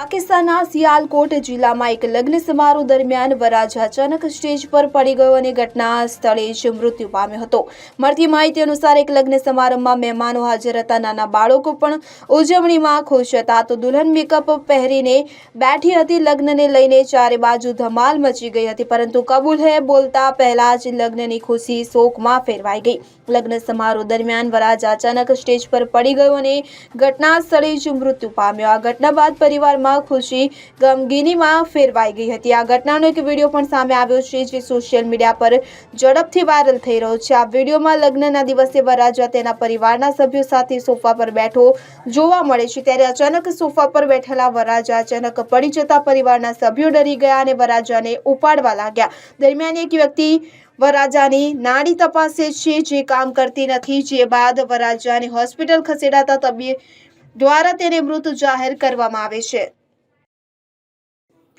પાકિસ્તાનના સિયાલકોટ જિલ્લામાં એક લગ્ન સમારોહ દરમિયાન વરરાજા અચાનક સ્ટેજ પર પડી ગયો અને ઘટના સ્થળે જ મૃત્યુ પામ્યો હતો. મળતી માહિતી અનુસાર એક લગ્ન સમારંભમાં મહેમાનો હાજર હતા. નાના બાળકો પણ ઉજવણીમાં ખુશ હતા. તો દુલ્હન મેકઅપ પહેરીને બેઠી હતી. લગ્નને લઈને ચારે બાજુ ધમાલ મચી ગઈ હતી. પરંતુ કબૂલ હે બોલતા પહેલા જ લગ્નની ખુશી શોકમાં ફેરવાઈ ગઈ. લગ્ન સમારોહ દરમિયાન વરરાજા અચાનક સ્ટેજ પર પડી ગયો અને ઘટના સ્થળે જ મૃત્યુ પામ્યો. આ ઘટના બાદ પરિવારમાં ખુશી ગમગીનીમાં ફેરવાઈ ગઈ હતી. આ ઘટનાનો એક વીડિયો પણ સામે આવ્યો છે, જે સોશિયલ મીડિયા પર ઝડપથી વાયરલ થઈ રહ્યો છે. આ વિડીયોમાં લગ્નના દિવસે વરરાજા તેના પરિવારના સભ્યો સાથે સોફા પર બેઠો જોવા મળે છે. ત્યારે અચાનક સોફા પર બેઠેલા વરરાજા અચાનક પડી જતા પરિવારના સભ્યો ડરી ગયા અને વરરાજાને ઉપાડવા લાગ્યા. દરમિયાન એક વ્યક્તિ વરરાજાની નાડી તપાસે છે, જે કામ કરતી નથી. જે બાદ વરરાજાને હોસ્પિટલ ખસેડાતા તબીબ દ્વારા તેને મૃત જાહેર કરવામાં આવે છે.